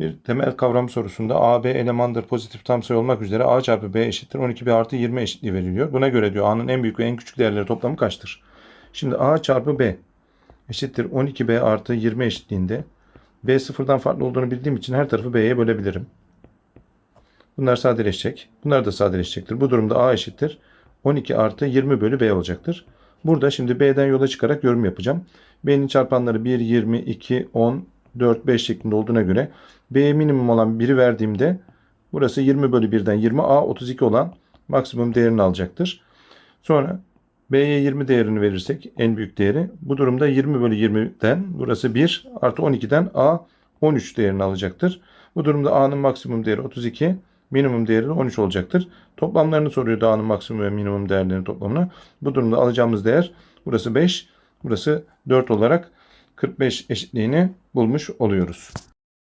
Bir temel kavram sorusunda A, B elemandır pozitif tam sayı olmak üzere A çarpı B eşittir 12B artı 20 eşitliği veriliyor. Buna göre diyor A'nın en büyük ve en küçük değerleri toplamı kaçtır? Şimdi A çarpı B eşittir 12B artı 20 eşitliğinde B sıfırdan farklı olduğunu bildiğim için her tarafı B'ye bölebilirim. Bunlar sadeleşecek. Bunlar da sadeleşecektir. Bu durumda A eşittir 12 artı 20 bölü B olacaktır. Burada şimdi B'den yola çıkarak yorum yapacağım. B'nin çarpanları 1, 20, 2, 10, 4, 5 şeklinde olduğuna göre B'ye minimum olan 1'i verdiğimde burası 20 bölü 1'den 20 A 32 olan maksimum değerini alacaktır. Sonra B'ye 20 değerini verirsek en büyük değeri bu durumda 20 bölü 20'den burası 1 artı 12'den A 13 değerini alacaktır. Bu durumda A'nın maksimum değeri 32 minimum değeri de 13 olacaktır. Toplamlarını soruyor A'nın maksimum ve minimum değerlerinin toplamını. Bu durumda alacağımız değer burası 5 burası 4 olarak 45 eşitliğini bulmuş oluyoruz.